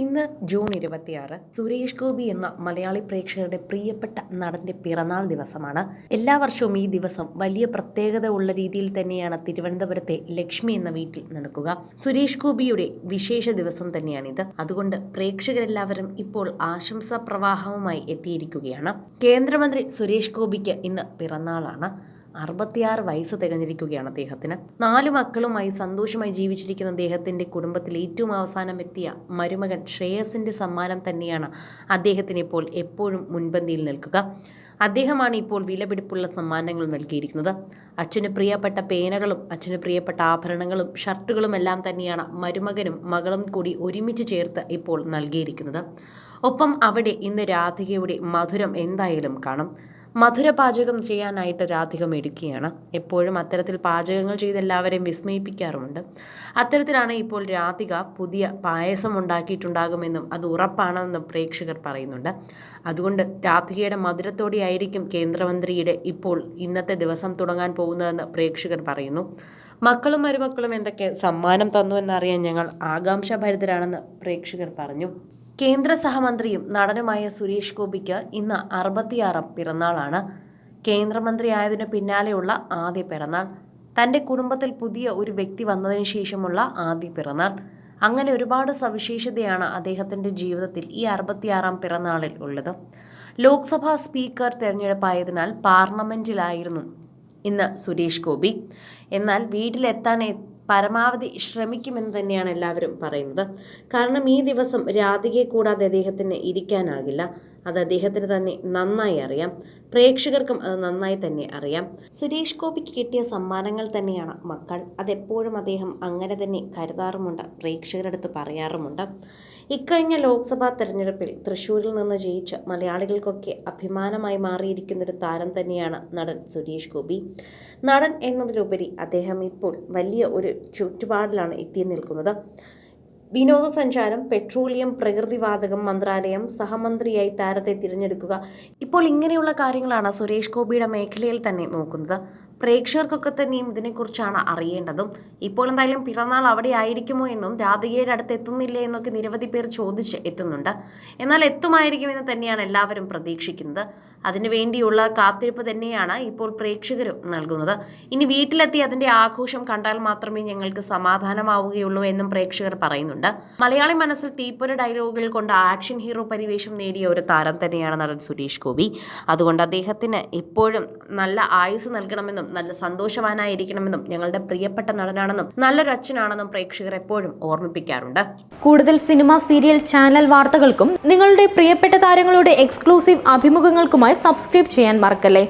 ഇന്ന് ജൂൺ ഇരുപത്തിയാറ് സുരേഷ് ഗോപി എന്ന മലയാളി പ്രേക്ഷകരുടെ പ്രിയപ്പെട്ട നടന്റെ പിറന്നാൾ ദിവസമാണ്. എല്ലാ വർഷവും ഈ ദിവസം വലിയ പ്രത്യേകത ഉള്ള രീതിയിൽ തന്നെയാണ് തിരുവനന്തപുരത്തെ ലക്ഷ്മി എന്ന വീട്ടിൽ നടക്കുക. സുരേഷ് ഗോപിയുടെ വിശേഷ ദിവസം തന്നെയാണിത്. അതുകൊണ്ട് പ്രേക്ഷകരെല്ലാവരും ഇപ്പോൾ ആശംസാ പ്രവാഹവുമായി എത്തിയിരിക്കുകയാണ്. കേന്ദ്രമന്ത്രി സുരേഷ് ഗോപിക്ക് ഇന്ന് പിറന്നാളാണ്. അറുപത്തിയാറ് വയസ്സ് തികഞ്ഞിരിക്കുകയാണ് അദ്ദേഹത്തിന്. നാലു മക്കളുമായി സന്തോഷമായി ജീവിച്ചിരിക്കുന്ന അദ്ദേഹത്തിന്റെ കുടുംബത്തിൽ ഏറ്റവും അവസാനം എത്തിയ മരുമകൻ ശ്രേയസിന്റെ സമ്മാനം തന്നെയാണ് അദ്ദേഹത്തിന് ഇപ്പോൾ എപ്പോഴും മുൻപന്തിയിൽ നിൽക്കുക. അദ്ദേഹമാണ് ഇപ്പോൾ വിലപിടിപ്പുള്ള സമ്മാനങ്ങൾ നൽകിയിരിക്കുന്നത്. അച്ഛന് പ്രിയപ്പെട്ട പേനകളും അച്ഛന് പ്രിയപ്പെട്ട ആഭരണങ്ങളും ഷർട്ടുകളും എല്ലാം തന്നെയാണ് മരുമകനും മകളും കൂടി ഒരുമിച്ച് ചേർത്ത് ഇപ്പോൾ നൽകിയിരിക്കുന്നത്. ഒപ്പം അവിടെ ഇന്ന് രാധികയുടെ മധുരം എന്തായാലും കാണും. മധുര പാചകം ചെയ്യാനായിട്ട് രാധിക മെടുക്കുകയാണ് എപ്പോഴും അത്തരത്തിൽ പാചകങ്ങൾ ചെയ്ത് എല്ലാവരെയും വിസ്മയിപ്പിക്കാറുമുണ്ട്. അത്തരത്തിലാണ് ഇപ്പോൾ രാധിക പുതിയ പായസം ഉണ്ടാക്കിയിട്ടുണ്ടാകുമെന്നും അത് ഉറപ്പാണെന്നും പ്രേക്ഷകർ പറയുന്നുണ്ട്. അതുകൊണ്ട് രാധികയുടെ മധുരത്തോടെയായിരിക്കും കേന്ദ്രമന്ത്രിയുടെ ഇപ്പോൾ ഇന്നത്തെ ദിവസം തുടങ്ങാൻ പോകുന്നതെന്ന് പ്രേക്ഷകർ പറയുന്നു. മക്കളും മരുമക്കളും എന്തൊക്കെ സമ്മാനം തന്നു എന്നറിയാൻ ഞങ്ങൾ ആകാംക്ഷാഭരിതരാണെന്ന് പ്രേക്ഷകർ പറഞ്ഞു. കേന്ദ്ര സഹമന്ത്രിയും നടനുമായ സുരേഷ് ഗോപിക്ക് ഇന്ന് അറുപത്തിയാറാം പിറന്നാളാണ്. കേന്ദ്രമന്ത്രിയായതിനു പിന്നാലെയുള്ള ആദ്യ പിറന്നാൾ. തന്റെ കുടുംബത്തിൽ പുതിയ ഒരു വ്യക്തി വന്നതിന് ശേഷമുള്ള ആദ്യ പിറന്നാൾ. അങ്ങനെ ഒരുപാട് സവിശേഷതയാണ് അദ്ദേഹത്തിന്റെ ജീവിതത്തിൽ ഈ അറുപത്തിയാറാം പിറന്നാളിൽ ഉള്ളത്. ലോക്സഭാ സ്പീക്കർ തെരഞ്ഞെടുപ്പായതിനാൽ പാർലമെന്റിലായിരുന്നു ഇന്ന് സുരേഷ് ഗോപി. എന്നാൽ വീട്ടിലെത്താൻ പരമാവധി ശ്രമിക്കുമെന്ന് തന്നെയാണ് എല്ലാവരും പറയുന്നത്. കാരണം ഈ ദിവസം രാധികയെ കൂടാതെ അദ്ദേഹത്തിന് ഇരിക്കാനാകില്ല. അത് അദ്ദേഹത്തിന് തന്നെ നന്നായി അറിയാം. പ്രേക്ഷകർക്കും അത് നന്നായി തന്നെ അറിയാം. സുരേഷ് ഗോപിക്ക് കിട്ടിയ സമ്മാനങ്ങൾ തന്നെയാണ് മക്കൾ. അതെപ്പോഴും അദ്ദേഹം അങ്ങനെ തന്നെ കരുതാറുമുണ്ട്. പ്രേക്ഷകരുടെ അടുത്ത് പറയാറുമുണ്ട്. ഇക്കഴിഞ്ഞ ലോക്സഭാ തെരഞ്ഞെടുപ്പിൽ തൃശ്ശൂരിൽ നിന്ന് ജയിച്ച് മലയാളികൾക്കൊക്കെ അഭിമാനമായി മാറിയിരിക്കുന്നൊരു താരം തന്നെയാണ് നടൻ സുരേഷ് ഗോപി. നടൻ എന്നതിലുപരി അദ്ദേഹം ഇപ്പോൾ വലിയ ഒരു ചുറ്റുപാടിലാണ് എത്തി നിൽക്കുന്നത്. വിനോദസഞ്ചാരം പെട്രോളിയം പ്രകൃതിവാതകം മന്ത്രാലയം സഹമന്ത്രിയായി താരത്തെ തിരഞ്ഞെടുക്കുക. ഇപ്പോൾ ഇങ്ങനെയുള്ള കാര്യങ്ങളാണ് സുരേഷ് ഗോപിയുടെ മേഖലയിൽ തന്നെ നോക്കുന്നത്. പ്രേക്ഷകർക്കൊക്കെ തന്നെയും ഇതിനെക്കുറിച്ചാണ് അറിയേണ്ടതും. ഇപ്പോൾ എന്തായാലും പിറന്നാൾ അവിടെ ആയിരിക്കുമോ എന്നും രാധികയുടെ അടുത്ത് എത്തുന്നില്ലേ എന്നൊക്കെ നിരവധി പേർ ചോദിച്ച് എത്തുന്നുണ്ട്. എന്നാൽ എത്തുമായിരിക്കുമെന്ന് തന്നെയാണ് എല്ലാവരും പ്രതീക്ഷിക്കുന്നത്. അതിനുവേണ്ടിയുള്ള കാത്തിരിപ്പ് തന്നെയാണ് ഇപ്പോൾ പ്രേക്ഷകരും നൽകുന്നത്. ഇനി വീട്ടിലെത്തി അതിന്റെ ആഘോഷം കണ്ടാൽ മാത്രമേ ഞങ്ങൾക്ക് സമാധാനമാവുകയുള്ളൂ എന്നും പ്രേക്ഷകർ പറയുന്നുണ്ട്. മലയാളി മനസ്സിൽ തീപ്പൊര ഡയലോഗുകൾ കൊണ്ട് ആക്ഷൻ ഹീറോ പരിവേഷം നേടിയ ഒരു താരം തന്നെയാണ് നടൻ സുരേഷ് ഗോപി. അതുകൊണ്ട് അദ്ദേഹത്തിന് എപ്പോഴും നല്ല ആയുസ് നൽകണമെന്നും നല്ല സന്തോഷവാനായിരിക്കണമെന്നും ഞങ്ങളുടെ പ്രിയപ്പെട്ട നടനാണെന്നും നല്ലൊരു അച്ഛനാണെന്നും പ്രേക്ഷകർ എപ്പോഴും ഓർമ്മിപ്പിക്കാറുണ്ട്. കൂടുതൽ സിനിമ സീരിയൽ ചാനൽ വാർത്തകൾക്കും നിങ്ങളുടെ പ്രിയപ്പെട്ട താരങ്ങളുടെ എക്സ്ക്ലൂസീവ് അഭിമുഖങ്ങൾക്കുമായി സബ്സ്ക്രൈബ് ചെയ്യാൻ മറക്കല്ലേ?